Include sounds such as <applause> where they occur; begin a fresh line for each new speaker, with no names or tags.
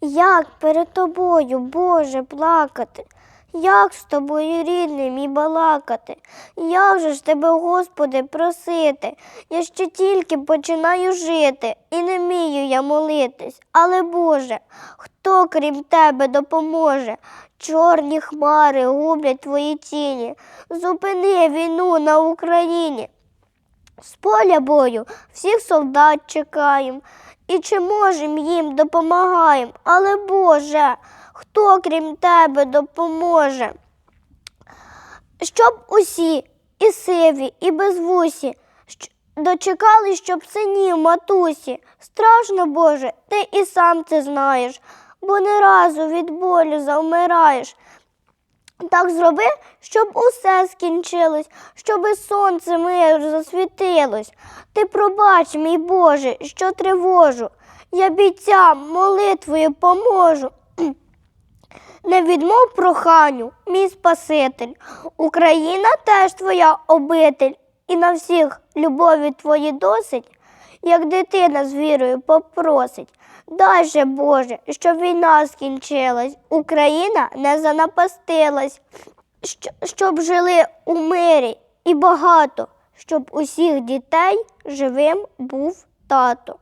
Як перед тобою, Боже, плакати? Як з тобою рідний мій балакати? Як же ж тебе, Господи, просити? Я ще тільки починаю жити, і не вмію я молитись. Але Боже, хто крім тебе допоможе? Чорні хмари гублять твої тіні. Зупини війну на Україні. З поля бою всіх солдат чекаєм, і чи можем їм допомагаєм. Але Боже, хто крім тебе допоможе? Щоб усі, і сиві, і безвусі, дочекали, щоб синів матусі. Страшно, Боже, ти і сам це знаєш, бо не разу від болю завмираєш. Так зроби, щоб усе скінчилось, щоби сонце мир засвітилось. Ти пробач, мій Боже, що тривожу. Я бійцям молитвою поможу. <clears throat> Не відмов проханню, мій Спаситель. Україна теж твоя обитель, і на всіх любові твої досить, як дитина з вірою попросить. Дай же, Боже, щоб війна скінчилась, Україна не занапастилась, щоб жили у мирі і багато, щоб усіх дітей живим був тато.